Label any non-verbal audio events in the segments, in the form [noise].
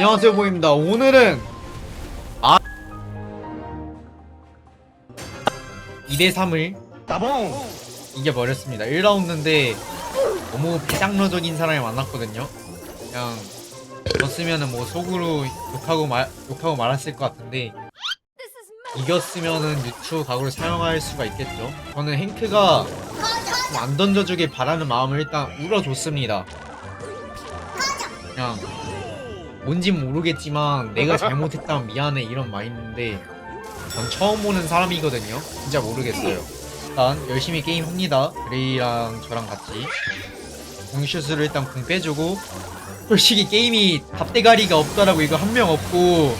안녕하세요 보입니다. 오늘은 아 2대3을 따봉 이겨버렸습니다. 1라운드인데 너무 배장러적인 사람이 만났거든요. 그냥 졌으면은 뭐 속으로 욕하고 말 욕하고 말았을 것 같은데 이겼으면은 유튜브 각오를 사용할 수가 있겠죠. 저는 행크가 좀안 던져주길 바라는 마음을 일단 울어줬습니다. 그냥 뭔진 모르겠지만 내가 잘못했다면 미안해 이런 마인드인데 전 처음 보는 사람이거든요. 진짜 모르겠어요. 일단 열심히 게임 합니다. 그레이랑 저랑 같이. 공슛을 일단 궁 빼주고 솔직히 게임이 답대가리가 없더라고. 이거 한 명 없고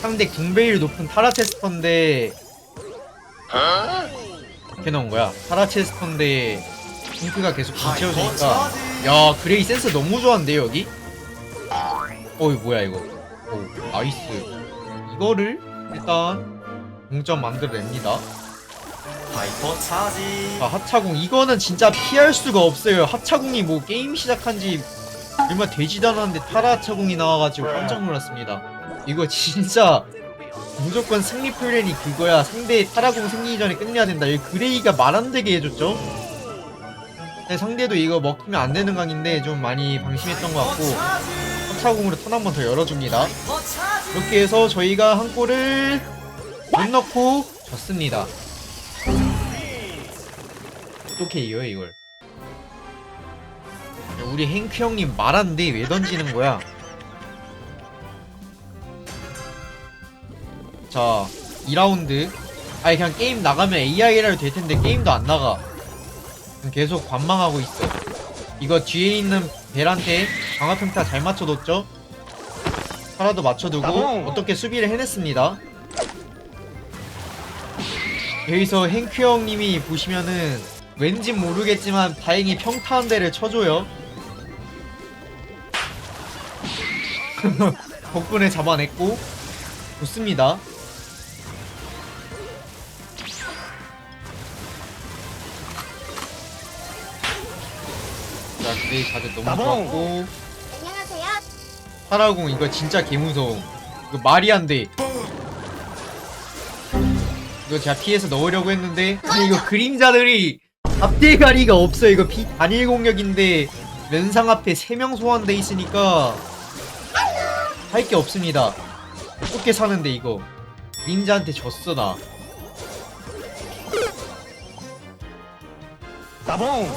상대 궁베일 높은 타라체스터인데 이렇게 나온 거야? 타라체스터인데 핑크가 계속 궁 채워주니까. 야 그레이 센스 너무 좋았는데 여기 어이 뭐야 이거. 오 나이스. 이거를 일단 동점 만들어냅니다. 하이퍼 차지. 자 하차궁. 이거는 진짜 피할 수가 없어요. 하차궁이 뭐 게임 시작한 지 얼마 되지도 않았는데 타라 하차궁이 나와가지고 깜짝 놀랐습니다. 이거 진짜 무조건 승리 플랜이 그거야. 상대 타라궁 생기기 전에 끝내야 된다. 이 그레이가 말 안 되게 해줬죠? 근데 상대도 이거 먹히면 안 되는 강인데 좀 많이 방심했던 것 같고 하차궁으로 턴 한 번 더 열어줍니다. 이렇게 해서 저희가 한 골을 못 넣고 졌습니다. 어떻게 이겨요 이걸? 우리 행크 형님 말한데 왜 던지는 거야? 자 2라운드. 아니 그냥 게임 나가면 AI라도 될 텐데 게임도 안 나가. 계속 관망하고 있어. 이거 뒤에 있는 벨한테 강화 평타 잘 맞춰뒀죠? 하나도 맞춰두고. 어떻게 수비를 해냈습니다. 여기서 행크 형님이 보시면은 왠진 모르겠지만 다행히 평타 한 대를 쳐줘요. [laughs] 덕분에 잡아냈고 좋습니다 자 그레이 가드 너무. 좋았고. 안녕하세요. 파라공 이거 진짜 개무서워 이거 말이 안돼. 이거 제가 피해서 넣으려고 했는데 아니 이거 그림자들이 앞대가리가 없어. 이거 비 단일 공격인데 면상 앞에 3명 소환돼 있으니까 할 게 없습니다. 어떻게 사는데 이거? 그림자한테 졌어 나. 따봉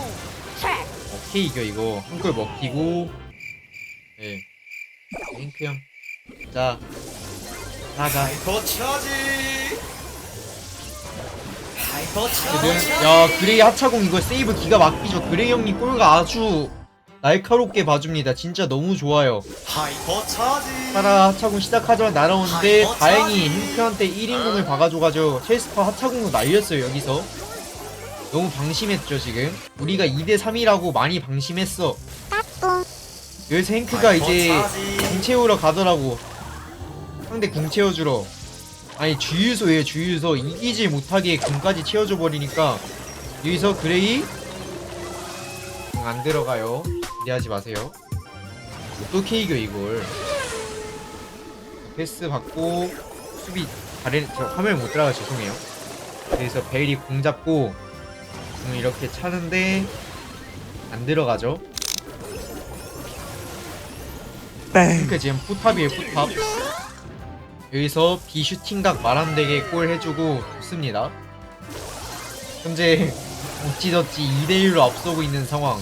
오케이 이겨 이거 한 골 먹히고. 예 링크 형자. 나가. 하이퍼 차지. 하이퍼 지금 차지. 야 그레이 하차공 이거 세이브 기가 막히죠. 그레이 형님 골가 아주 날카롭게 봐줍니다. 진짜 너무 좋아요. 하이퍼 차지. 하나 하차공 시작하자마자 날아오는데 다행히 링크한테 1인공을 박아줘가지고 체스터 하차공도 날렸어요 여기서 너무 방심했죠 지금? 우리가 2대3이라고 많이 방심했어. 여기서 행크가 이제 궁 채우러 가더라고. 상대 궁 채워주러. 아니 주유소예요 주유소. 이기지 못하게 궁까지 채워줘 버리니까. 여기서 그레이? 궁 안 들어가요. 기대하지 마세요. 어떻게 이겨 이걸. 패스 받고 수비 잘해 저 화면 못 들어가 죄송해요. 그래서 베일이 공 잡고 궁 이렇게 차는데 안 들어가죠? 그러니까 지금 포탑이에요 포탑. 여기서 비슈팅각 말안되게 골 해주고 좋습니다. 현재 어찌저찌 2대1로 앞서고 있는 상황.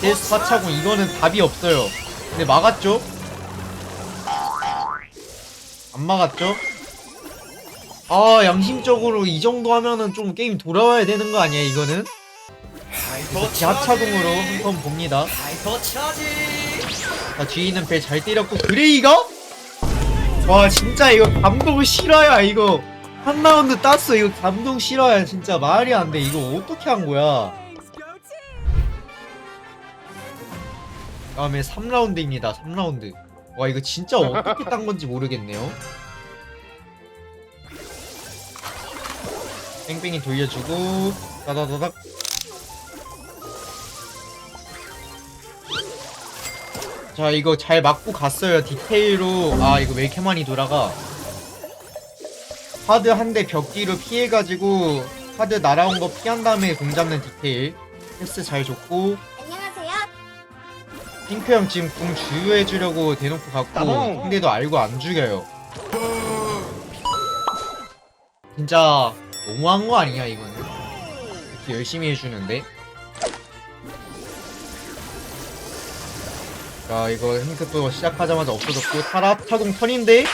테스트 파차고 이거는 답이 없어요. 근데 막았죠? 안 막았죠? 아 양심적으로 이 정도 하면은 좀 게임 돌아와야 되는 거 아니야 이거는? 하이퍼 기하차동으로 한번 봅니다. 자 뒤에 있는 배 잘 때렸고 그레이가? 와 진짜 이거 감동 실화야 이거. 한 라운드 땄어 이거 감동 실화야 진짜. 말이 안 돼. 이거 어떻게 한 거야? 다음에 3라운드입니다 3라운드. 와 이거 진짜 어떻게 딴 건지 모르겠네요 뺑뺑이 돌려주고 따다다닥 자 이거 잘 맞고 갔어요 디테일로. 아 이거 왜 이렇게 많이 돌아가? 하드 한 대 벽 뒤로 피해가지고 하드 날아온 거 피한 다음에 공 잡는 디테일. 패스 잘 줬고. 안녕하세요. 핑크 형 지금 공 주유해주려고 대놓고 갔고. 상대도 알고 안 죽여요. 진짜 너무한 거 아니야 이거는? 이렇게 열심히 해주는데? 자 이거 또 시작하자마자 없어졌고 타라 타공 턴인데?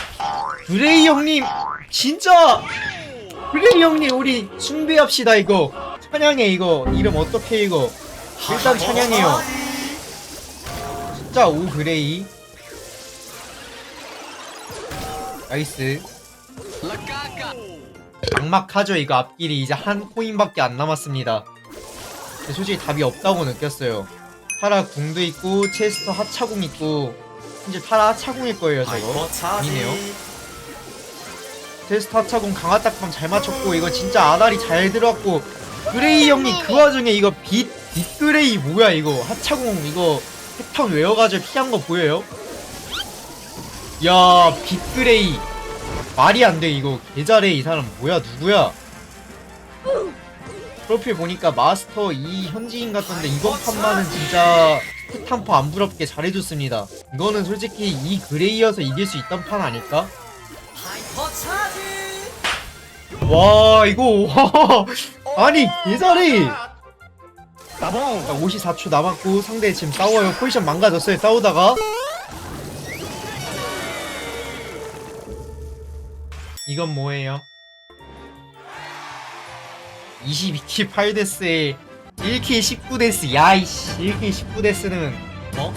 브레이 형님 진짜! 브레이 형님 우리 숭배합시다 이거. 찬양해 이거. 이름 어떻게 이거? 일단 찬양해요. 진짜 오 그레이. 나이스 막막하죠 이거 앞길이. 이제 한 코인밖에 안 남았습니다. 솔직히 답이 없다고 느꼈어요. 타라 궁도 있고 체스터 하차궁 있고 이제 타라 하차궁일 거예요 저거. 아니네요. 체스터 하차궁 강화딱밤 잘 맞췄고 이거 진짜 아다리 잘 들어왔고 그레이 형님 그 와중에 이거 빛 빛그레이 뭐야 이거? 하차궁 이거 패턴 외워가지고 피한 거 보여요? 야 빛그레이 말이 안 돼 이거. 개잘해 이 사람. 뭐야 누구야? 프로필 보니까 마스터 2 현지인 같던데 이번 판만은 진짜 스탄퍼 안 부럽게 잘해줬습니다. 이거는 솔직히 이 그레이여서 이길 수 있던 판 아닐까? 와 이거. 와. 아니 개잘해 자, 54초 남았고 상대 지금 싸워요. 포지션 망가졌어요 싸우다가 이건 뭐예요? 22킬 8데스에 1킬 19데스. 야이씨. 1킬 19데스는 어?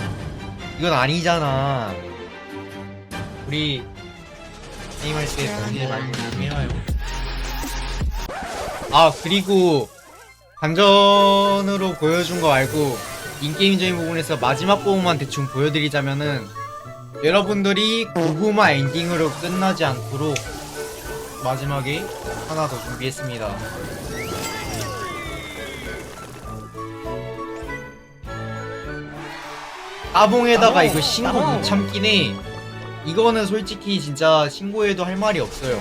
이건 아니잖아. 우리 게임할 때 정신 말고 조심해요. 아 그리고 반전으로 보여준 거 말고 인게임적인 부분에서 마지막 부분만 대충 보여드리자면은 여러분들이 고구마 엔딩으로 끝나지 않도록 마지막에 하나 더 준비했습니다. 따봉에다가 이거 신고 못 해. 이거는 솔직히 진짜 신고해도 할 말이 없어요.